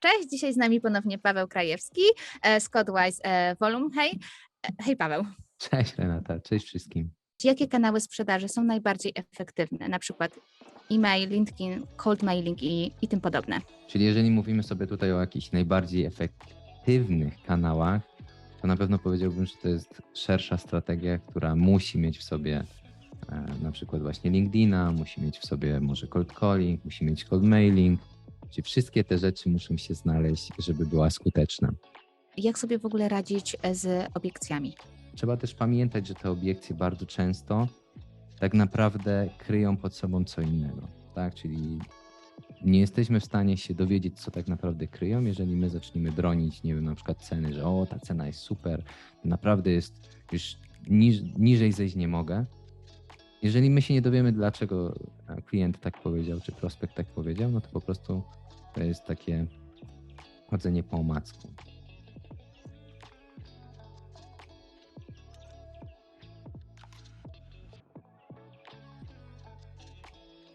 Cześć, dzisiaj z nami ponownie Paweł Krajewski e, z Codewise e, Volume. Hej, E, hej Paweł. Cześć Renata, cześć wszystkim. Jakie kanały sprzedaży są najbardziej efektywne? Na przykład e-mail, LinkedIn, cold mailing i, i tym podobne. Czyli jeżeli mówimy sobie tutaj o jakichś najbardziej efektywnych kanałach, to na pewno powiedziałbym, że to jest szersza strategia, która musi mieć w sobie na przykład właśnie LinkedIna, musi mieć w sobie może cold calling, musi mieć cold mailing. Czyli wszystkie te rzeczy muszą się znaleźć, żeby była skuteczna. Jak sobie w ogóle radzić e, z obiekcjami? Trzeba też pamiętać, że te obiekcje bardzo często tak naprawdę kryją pod sobą co innego, tak? Czyli nie jesteśmy w stanie się dowiedzieć, co tak naprawdę kryją, jeżeli my zaczniemy bronić, nie wiem, na przykład ceny, że o, ta cena jest super, naprawdę jest, już niż, niżej zejść nie mogę. Jeżeli my się nie dowiemy, dlaczego klient tak powiedział, czy prospekt tak powiedział, no to po prostu to jest takie chodzenie po omacku.